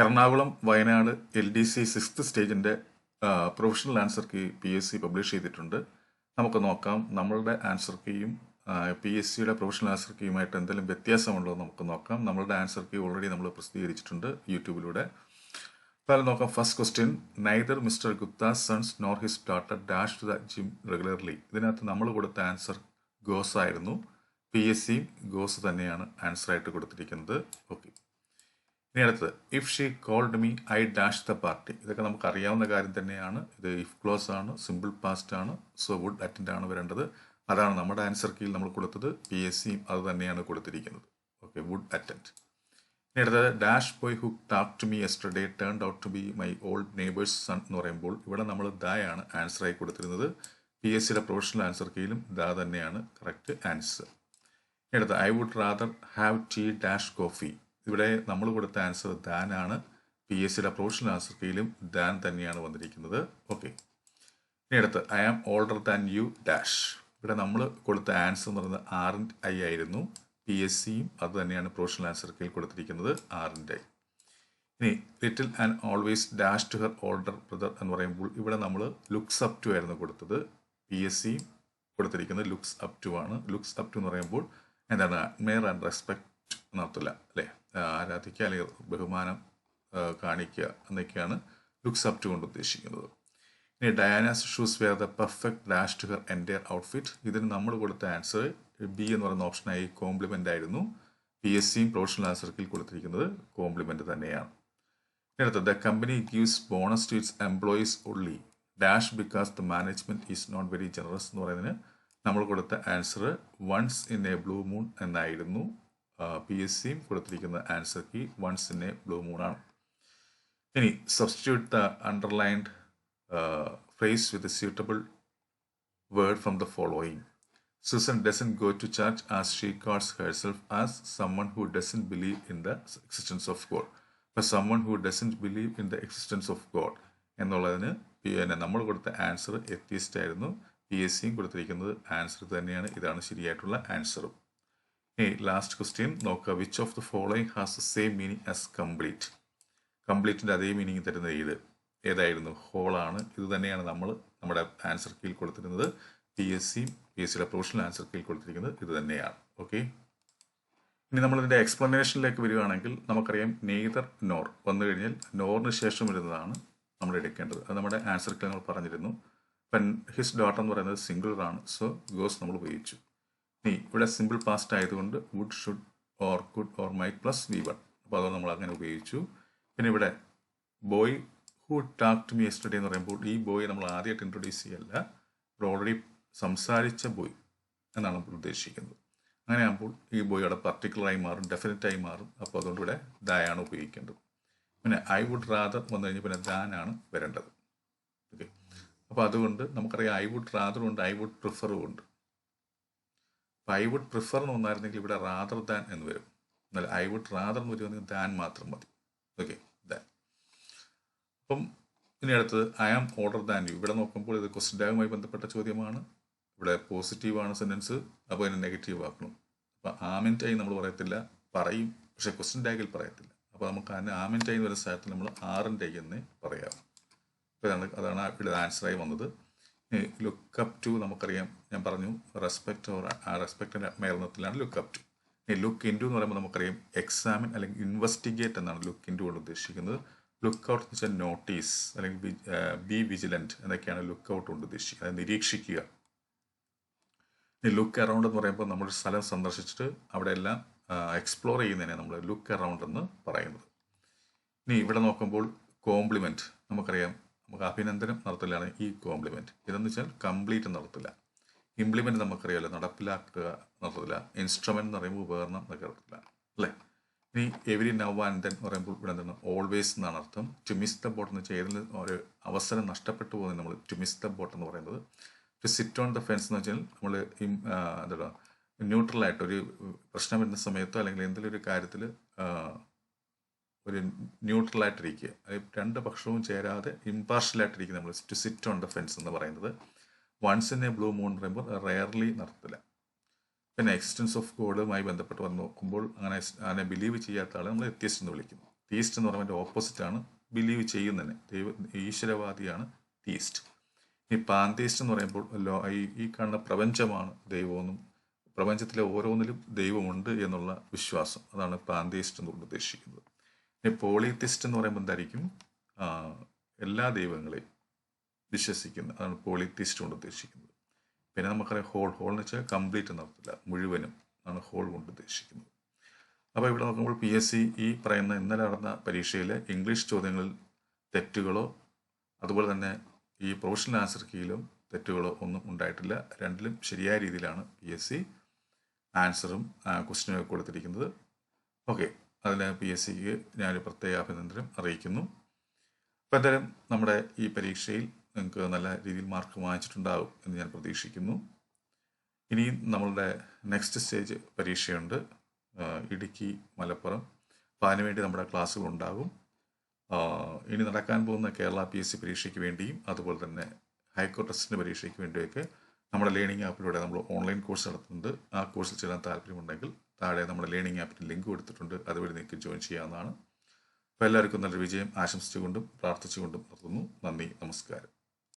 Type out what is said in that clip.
Ernakulam Wayanad L D C sixth സ്റ്റേജിന്റെ professional answer key P S C publish ചെയ്തിട്ടുണ്ട്. നമുക്ക് നോക്കാം നമ്മളുടെ answer കീയും പി എസ് സിയുടെ പ്രൊഫഷണൽ ആൻസർ കീയുമായിട്ട് എന്തെങ്കിലും വ്യത്യാസമുണ്ടോ നമുക്ക് നോക്കാം. നമ്മളുടെ ആൻസർ കീ ഓൾറെഡി നമ്മൾ പ്രസിദ്ധീകരിച്ചിട്ടുണ്ട് യൂട്യൂബിലൂടെ. അപ്പോൾ നോക്കാം first question. Neither mister Gupta sons nor his daughter dash to the gym regularly ഇതിനകത്ത് നമ്മൾ കൊടുത്ത ആൻസർ ഗോസ് ആയിരുന്നു പി എസ് സി ഗോസ് തന്നെയാണ് ആൻസർ ആയിട്ട് കൊടുത്തിരിക്കുന്നത്. ഓക്കെ. ഇനി അടുത്തത്. If she called me I dash the party ഇതൊക്കെ നമുക്ക് അറിയാവുന്ന കാര്യം തന്നെയാണ്. ഇത് ഇഫ് ക്ലോസ് ആണ് സിമ്പിൾ പാസ്റ്റ് ആണ് സോ വുഡ് അറ്റൻഡ് ആണ് വരേണ്ടത്. അതാണ് നമ്മുടെ ആൻസർ കീയിൽ നമ്മൾ കൊടുത്തത്. പി എസ് സിയും അത് തന്നെയാണ് കൊടുത്തിരിക്കുന്നത്. ഓക്കെ വുഡ് അറ്റൻഡ് ഇനി അടുത്തത് dash boy who talk to me yesterday turn out to be my old neighbour's son എന്ന് പറയുമ്പോൾ ഇവിടെ നമ്മൾ ദായാണ് ആയി കൊടുത്തിരുന്നത്. പി എസ് സിയുടെ പ്രൊഫഷണൽ ആൻസർ കീയിലും ദാ തന്നെയാണ് കറക്റ്റ് ആൻസർ ഇനി അടുത്ത I would rather have tea dash coffee ഇവിടെ നമ്മൾ കൊടുത്ത ആൻസർ ദാൻ ആണ്. പി എസ് സിയുടെ പ്രൊഫഷണൽ ആൻസർ കീയിലും ദാൻ തന്നെയാണ് വന്നിരിക്കുന്നത്. ഓക്കെ ഇനി അടുത്ത് I am older than you dash ഇവിടെ നമ്മൾ കൊടുത്ത ആൻസർ എന്ന് പറയുന്നത് ആറിന്റെ ഐ ആയിരുന്നു. പി എസ് സിയും അത് തന്നെയാണ് പ്രൊഫഷണൽ ആൻസർ കീഴിൽ കൊടുത്തിരിക്കുന്നത് ആറിന്റെ ഐ ഇനി little and always dash to her older brother എന്ന് പറയുമ്പോൾ ഇവിടെ നമ്മൾ ലുക്സ് അപ് ടു ആയിരുന്നു കൊടുത്തത്. പി എസ് സിയും കൊടുത്തിരിക്കുന്നത് ലുക്സ് അപ് ടു ആണ്. ലുക്സ് അപ് ടു എന്ന് പറയുമ്പോൾ എന്താണ്? അഡ്മയർ ആൻഡ് റെസ്പെക്റ്റ് എന്നർത്ഥമില്ല അല്ലേ? ആരാധിക്കുക അല്ലെങ്കിൽ ബഹുമാനം കാണിക്കുക എന്നൊക്കെയാണ് ലുക്സ് അപ് കൊണ്ട് ഉദ്ദേശിക്കുന്നത്. ഇനി Diana's shoes wear the perfect dash to her എന്റെ ഔട്ട്ഫിറ്റ് ഇതിന് നമ്മൾ കൊടുത്ത ആൻസർ ബി എന്ന് പറയുന്ന ഓപ്ഷനായി കോംപ്ലിമെന്റ് ആയിരുന്നു. പി എസ് സിയും പ്രൊഫഷണൽ ആൻസർക്കിൽ കൊടുത്തിരിക്കുന്നത് കോംപ്ലിമെന്റ് തന്നെയാണ്. ഇനി അടുത്ത the company gives bonus to its employees only dash because the management is not very generous എന്ന് പറയുന്നതിന് നമ്മൾ കൊടുത്ത answer once in a blue moon എന്നായിരുന്നു. പി എസ് സിയും കൊടുത്തിരിക്കുന്ന answer key once in a blue മൂണാണ് ഇനി substitute the underlined phrase with suitable word from the following Susan doesn't go to church as she regards herself as someone who doesn't believe in the existence of God. But someone who doesn't believe in the existence of God എന്നുള്ളതിന് പിന്നെ നമ്മൾ കൊടുത്ത answer atheist ആയിരുന്നു. P S സിയും കൊടുത്തിരിക്കുന്നത് answer തന്നെയാണ്. ഇതാണ് ശരിയായിട്ടുള്ള ആൻസറും ലാസ്റ്റ് ക്വസ്റ്റ്യൻ നോക്കുക which of the following has the same meaning as complete കംപ്ലീറ്റിന്റെ അതേ മീനിങ് തരുന്ന ഏത്? ഏതായിരുന്നു? ഹോളാണ് ഇത് തന്നെയാണ് നമ്മൾ നമ്മുടെ ആൻസർ കീൽ കൊടുത്തിരുന്നത്. P S C P S സിയുടെ പ്രൊഫഷണൽ ആൻസർ കീയിൽ കൊടുത്തിരിക്കുന്നത് ഇത് തന്നെയാണ്. ഓക്കെ ഇനി നമ്മളിതിന്റെ എക്സ്പ്ലനേഷനിലേക്ക് വരികയാണെങ്കിൽ നമുക്കറിയാം നെയ്തർ നോർ വന്നു കഴിഞ്ഞാൽ നോറിന് ശേഷം വരുന്നതാണ് നമ്മൾ എടുക്കേണ്ടത്. അത് നമ്മുടെ ആൻസർ കീൽ നമ്മൾ പറഞ്ഞിരുന്നു. ഇപ്പം ഹിസ് ഡോട്ടർ എന്ന് പറയുന്നത് സിംഗുലർ ആണ്. സോ ഗോസ് നമ്മൾ ഉപയോഗിച്ചു. ഇനി ഇവിടെ സിമ്പിൾ പാസ്റ്റ് ആയതുകൊണ്ട് would should or could or might plus V one അപ്പോൾ അത് നമ്മൾ അങ്ങനെ ഉപയോഗിച്ചു. പിന്നെ ഇവിടെ boy who talk to me yesterday എന്ന് പറയുമ്പോൾ ഈ ബോയ് നമ്മൾ ആദ്യമായിട്ട് ഇൻട്രൊഡ്യൂസ് ചെയ്യല്ല. ഇവിടെ ഓൾറെഡി സംസാരിച്ച ബോയ് എന്നാണ് നമ്മൾ ഉദ്ദേശിക്കുന്നത്. അങ്ങനെയാകുമ്പോൾ ഈ ബോയ് അവിടെ പർട്ടിക്കുലറായി മാറും ഡെഫിനറ്റായി മാറും. അപ്പോൾ അതുകൊണ്ട് ഇവിടെ ദയാണ് ഉപയോഗിക്കേണ്ടത്. പിന്നെ ഐ വുഡ് റാദർ വന്നു കഴിഞ്ഞാൽ പിന്നെ ദാനാണ് വരേണ്ടത്. ഓക്കെ അപ്പോൾ അതുകൊണ്ട് നമുക്കറിയാം ഐ വുഡ് റാദറും ഉണ്ട് ഐ വുഡ് പ്രിഫറും ഉണ്ട്. ഐ വുഡ് പ്രിഫർ എന്ന് വന്നായിരുന്നെങ്കിൽ ഇവിടെ റാദർ ദാൻ എന്ന് വരും. എന്നാൽ ഐ വുഡ് റാദർ എന്ന് വരുമെങ്കിൽ ദാൻ മാത്രം മതി. ഓക്കെ ദാൻ അപ്പം ഇനി അടുത്തത് I am older than you ഇവിടെ നോക്കുമ്പോൾ ഇത് ക്വസ്റ്റൻ ഡാഗുമായി ബന്ധപ്പെട്ട ചോദ്യമാണ്. ഇവിടെ പോസിറ്റീവ് ആണ് സെന്റൻസ് അപ്പോൾ അതിനെ നെഗറ്റീവ് ആക്കണം. അപ്പോൾ ആമിന്റായി നമ്മൾ പറയത്തില്ല പറയും. പക്ഷെ ക്വസ്റ്റ്യൻ ടാഗിൽ പറയത്തില്ല. അപ്പോൾ നമുക്ക് അതിന് ആമിന്റായി എന്ന് വരുന്ന സ്ഥലത്ത് നമ്മൾ ആറിന്റെ എന്ന് പറയാം അപ്പോൾ അതാണ് ഇവിടെ ആൻസറായി വന്നത്. ലുക്കപ്പ് ടു നമുക്കറിയാം. ഞാൻ പറഞ്ഞു റെസ്പെക്ട് ഓർ ആ റെസ്പെക്റ്റിന്റെ മേൽനത്തിലാണ് അപ് ടു ഇനി ലുക്ക് ഇൻ ടു എന്ന് പറയുമ്പോൾ നമുക്കറിയാം എക്സാമിൻ അല്ലെങ്കിൽ ഇൻവെസ്റ്റിഗേറ്റ് എന്നാണ് ലുക്ക് ഇൻ ടു കൊണ്ട് ഉദ്ദേശിക്കുന്നത്. ലുക്ക് ഔട്ട് എന്ന് വെച്ചാൽ നോട്ടീസ് അല്ലെങ്കിൽ ബി വിജിലന്റ് എന്നൊക്കെയാണ് ലുക്ക് ഔട്ട് കൊണ്ട് ഉദ്ദേശിക്കുന്നത് അത് നിരീക്ഷിക്കുക. ഇനി ലുക്ക് അറൗണ്ട് എന്ന് പറയുമ്പോൾ നമ്മൾ സ്ഥലം സന്ദർശിച്ചിട്ട് അവിടെ എല്ലാം എക്സ്പ്ലോർ ചെയ്യുന്നതിനെ നമ്മൾ ലുക്ക് അറൗണ്ട് എന്ന് പറയുന്നത്. ഇനി ഇവിടെ നോക്കുമ്പോൾ കോംപ്ലിമെന്റ് നമുക്കറിയാം നമുക്ക് അഭിനന്ദനം നടത്തലാണ് ഈ കോംപ്ലിമെന്റ് ഇതെന്ന് വെച്ചാൽ കംപ്ലീറ്റ് നടത്തില്ല. ഇംപ്ലിമെന്റ് നമുക്കറിയാമല്ലോ നടപ്പിലാക്കുക നടത്തില്ല. ഇൻസ്ട്രുമെന്റ് എന്ന് പറയുമ്പോൾ ഉപകരണം എന്നൊക്കെ നടത്തില്ല. അല്ലേ? ഇനി എവരി നവ് ആൻഡ് ദെൻ എന്ന് പറയുമ്പോൾ ഇവിടെ എന്താണ്? ഓൾവേസ് എന്നാണ് അർത്ഥം. ടു മിസ് ദ ബോട്ട് എന്ന് വെച്ചാൽ ഏതെങ്കിലും ഒരു അവസരം നഷ്ടപ്പെട്ടു പോകുന്നത് നമ്മൾ ടു മിസ് ദ ബോട്ട് എന്ന് പറയുന്നത്. To sit on the fence എന്ന് വെച്ചാൽ നമ്മൾ എന്താ ന്യൂട്രലായിട്ട് ഒരു പ്രശ്നം വരുന്ന സമയത്തോ അല്ലെങ്കിൽ എന്തെങ്കിലും ഒരു കാര്യത്തിൽ ഒരു ന്യൂട്രലായിട്ടിരിക്കുക രണ്ട് പക്ഷവും ചേരാതെ ഇമ്പാർഷ്യലായിട്ടിരിക്കുക നമ്മൾ to sit on the fence എന്ന് പറയുന്നത്. Once in a blue moon പറയുമ്പോൾ റയർലി നടത്തില്ല. പിന്നെ എക്സിസ്റ്റൻസ് ഓഫ് ഗോഡുമായി ബന്ധപ്പെട്ട് വന്ന് നോക്കുമ്പോൾ അങ്ങനെ അങ്ങനെ ബിലീവ് ചെയ്യാത്ത ആളെ നമ്മൾ എത്തിയസ്റ്റ് എന്ന് വിളിക്കുന്നു. തീസ്റ്റ് എന്ന് പറയുമ്പോൾ ഓപ്പോസിറ്റാണ് ബിലീവ് ചെയ്യുന്നതിന് ദൈവ ഈശ്വരവാദിയാണ് തീസ്റ്റ് ഈ പാന്തീസ്റ്റ് എന്ന് പറയുമ്പോൾ ലോ ഈ ഈ കാണുന്ന പ്രപഞ്ചമാണ് ദൈവമെന്നും പ്രപഞ്ചത്തിലെ ഓരോന്നിലും ദൈവമുണ്ട് എന്നുള്ള വിശ്വാസം. അതാണ് പാന്തീസ്റ്റ് എന്നുകൊണ്ട് ഉദ്ദേശിക്കുന്നത്. പോളിത്തിസ്റ്റ് എന്ന് പറയുമ്പോൾ എന്തായിരിക്കും? എല്ലാ ദൈവങ്ങളെയും വിശ്വസിക്കുന്ന അതാണ് പോളിത്തിസ്റ്റ് കൊണ്ട് ഉദ്ദേശിക്കുന്നത്. പിന്നെ നമുക്കറിയാം ഹോൾ ഹോൾ എന്ന് വെച്ചാൽ കംപ്ലീറ്റ് എന്നർത്ഥമില്ല. മുഴുവനും ആണ് ഹോൾ കൊണ്ട് ഉദ്ദേശിക്കുന്നത്. അപ്പോൾ ഇവിടെ നോക്കുമ്പോൾ പി എസ് സി ഈ പറയുന്ന ഇന്നലെ നടന്ന പരീക്ഷയിലെ ഇംഗ്ലീഷ് ചോദ്യങ്ങളിൽ തെറ്റുകളോ അതുപോലെ തന്നെ ഈ പ്രൊഫഷണൽ ആൻസർ കീയിലും തെറ്റുകളോ ഒന്നും ഉണ്ടായിട്ടില്ല. രണ്ടിലും ശരിയായ രീതിയിലാണ് പി എസ് സി ആൻസറും ക്വസ്റ്റിനും കൊടുത്തിരിക്കുന്നത്. ഓക്കെ അതിന് പി എസ് സിക്ക് ഞാനൊരു പ്രത്യേക അഭിനന്ദനം അറിയിക്കുന്നു. അപ്പോൾ എന്തായാലും നമ്മുടെ ഈ പരീക്ഷയിൽ നിങ്ങൾക്ക് നല്ല രീതിയിൽ മാർക്ക് വാങ്ങിച്ചിട്ടുണ്ടാകും എന്ന് ഞാൻ പ്രതീക്ഷിക്കുന്നു. ഇനിയും നമ്മളുടെ നെക്സ്റ്റ് സ്റ്റേജ് പരീക്ഷയുണ്ട്. ഇടുക്കി മലപ്പുറം. അപ്പോൾ അതിനുവേണ്ടി നമ്മുടെ ക്ലാസ്സുകൾ ഉണ്ടാകും. ഇനി നടക്കാൻ പോകുന്ന കേരള പി എസ് സി പരീക്ഷയ്ക്ക് വേണ്ടിയും അതുപോലെ തന്നെ ഹൈക്കോർട്ട് പരീക്ഷയ്ക്ക് വേണ്ടിയൊക്കെ നമ്മുടെ ലേണിംഗ് ആപ്പിലൂടെ നമ്മൾ ഓൺലൈൻ കോഴ്സ് നടത്തുന്നുണ്ട്. ആ കോഴ്സിൽ ചേരാൻ താല്പര്യമുണ്ടെങ്കിൽ താഴെ നമ്മുടെ ലേണിംഗ് ആപ്പിന് ലിങ്ക് കൊടുത്തിട്ടുണ്ട്. അതുവഴി നിങ്ങൾക്ക് ജോയിൻ ചെയ്യാവുന്നതാണ്. അപ്പോൾ എല്ലാവർക്കും നല്ല വിജയം ആശംസിച്ചുകൊണ്ടും പ്രാർത്ഥിച്ചുകൊണ്ടും നിർത്തുന്നു. നന്ദി നമസ്കാരം.